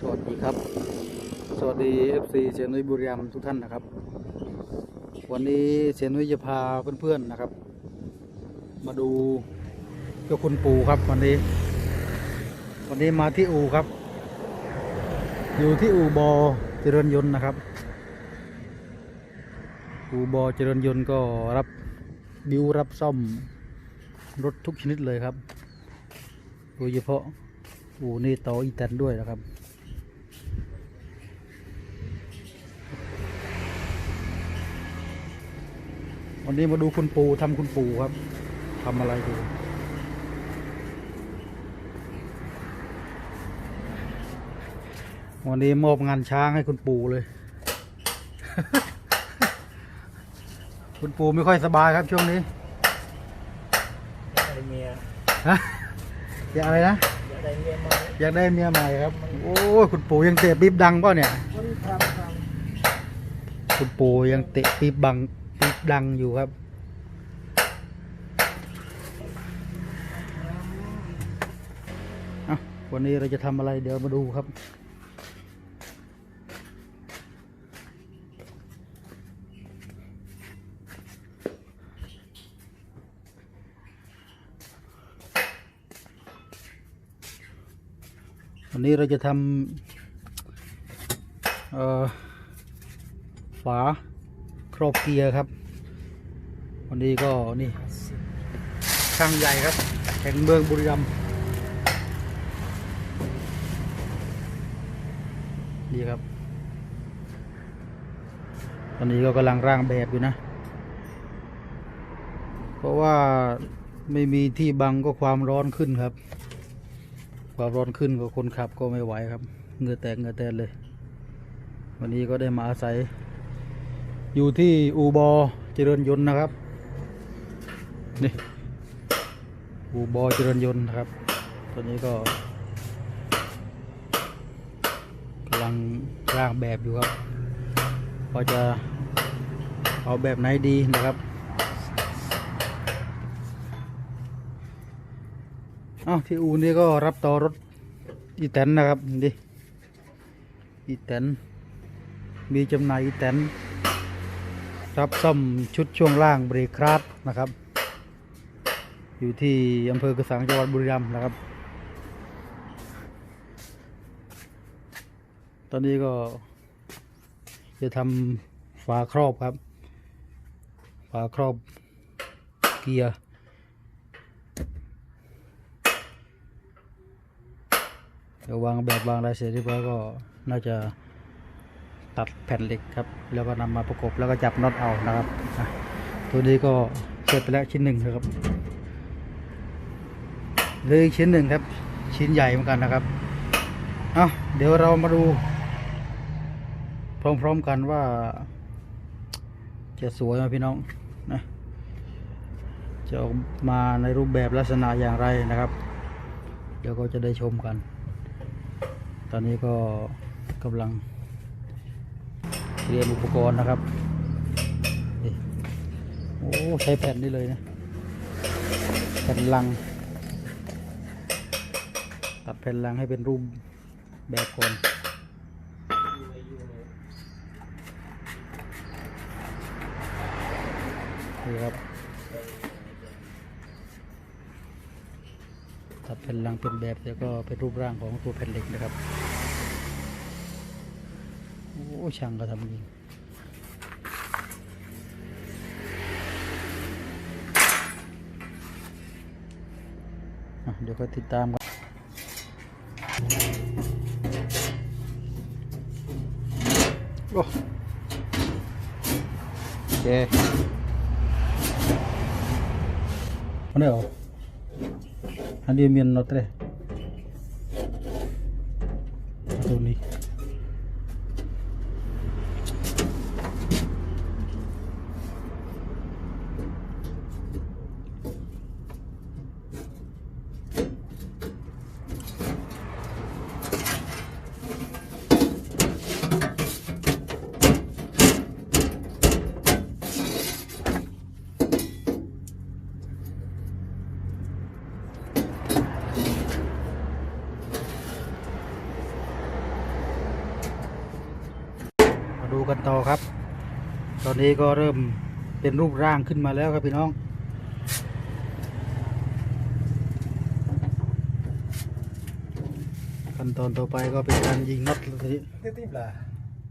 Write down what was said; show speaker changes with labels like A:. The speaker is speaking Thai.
A: สวัสดีครับ สวัสดี FC เสียนุยบุรีรัมทุกท่านนะครับ วันนี้เสียนุยจะพาเพื่อนๆนะครับ มาดูเจ้าคุณปู่ครับวันนี้ วันนี้มาที่อูครับ อยู่ที่อูบอเจริญยนต์นะครับ อูบอเจริญยนต์ก็รับบิวรับซ่อมรถทุกชนิดเลยครับ โดยเฉพาะอูนี่ต่ออีแตนด้วยนะครับ วันนี้มาดูคุณปู่ทำคุณปู่ครับทำอะไรดูวันนี้มอบงานช้างให้คุณปู่เลย คุณปู่ไม่ค่อยสบายครับช่วงนี้
B: อยากได้เมีย
A: ฮะอยากอะไรนะ
B: อยากได้เมียมา
A: อยากได้เมียใหม่ครับ โอ้ยคุณปู่ยังเตะปี๊บดังเปล่ะเนี่ย
B: คนทำท
A: คุณปู่ยังเตะปี๊บบังปี๊บ ดังอยู่ครับ วันนี้เราจะทำอะไรเดี๋ยวมาดูครับวันนี้เราจะทำฝา ครอบเกียร์ครับ วันนี้ก็นี่ช่างใหญ่ครับแห่งเมืองบุรีรัมย์นี่ครับ ตอนนี้ก็กำลังร่างแบบอยู่นะ เพราะว่าไม่มีที่บังก็ความร้อนขึ้นครับ ความร้อนขึ้นก็คนขับก็ไม่ไหวครับเหงื่อแตกเหงื่อแตนเลย วันนี้ก็ได้มาอาศัย อยู่ที่อูบอเจริญยนต์นะครับ นี่ อูบอเจริญยนต์นะครับตอนนี้ก็กำลังร่างแบบอยู่ครับว่าจะเอาแบบไหนดีนะครับอ้าวที่อูนี่ก็รับต่อรถอีแตนนะครับดิอีแตนมีจำหน่ายอีแตน ครับซ่อมชุดช่วงล่างเบรกคราดนะครับ อยู่ที่อำเภอกระสังจังหวัดบุรีรัมย์นะครับ ตอนนี้ก็จะทำฝาครอบครับ ฝาครอบเกียร์เดี๋ยววางแบบวางอะไรเสร็จเรียบร้อยก็น่าจะ ตัดแผ่นเหล็กครับ แล้วก็นำมาประกบแล้วก็จับน็อตเอานะครับตัวนี้ก็เสร็จไปแล้วชิ้นหนึ่งนะครับเลยชิ้นหนึ่งครับ ชิ้นใหญ่เหมือนกันนะครับเอาเดี๋ยวเรามาดู พร้อมๆกันว่า จะสวยไหมพี่น้องนะจะออกมาในรูปแบบลักษณะอย่างไรนะครับ เดี๋ยวก็จะได้ชมกัน ตอนนี้ก็กำลัง เตรียมอุปกรณ์นะครับโอ้ใช้แผ่นนี้เลยนะแผ่นลัง ตัดแผ่นลังให้เป็นรูปแบบก่อนนี่ครับตัดแผ่นลังเป็นแบบแล้วก็เป็นรูปร่างของตัวแผ่นเหล็กนะครับ โอ้ช่างก็ทำจริงอะเดี๋ยวก็ติดตามกันโอ้โอเคอันนี้เหรอ Ada mian notre. Tuh nih. มาดู กันต่อครับ ตอนนี้ก็เริ่มเป็นรูปร่างขึ้นมาแล้วครับพี่น้อง ขั้นตอนต่อไปก็เป็นการยิงน็อตเลย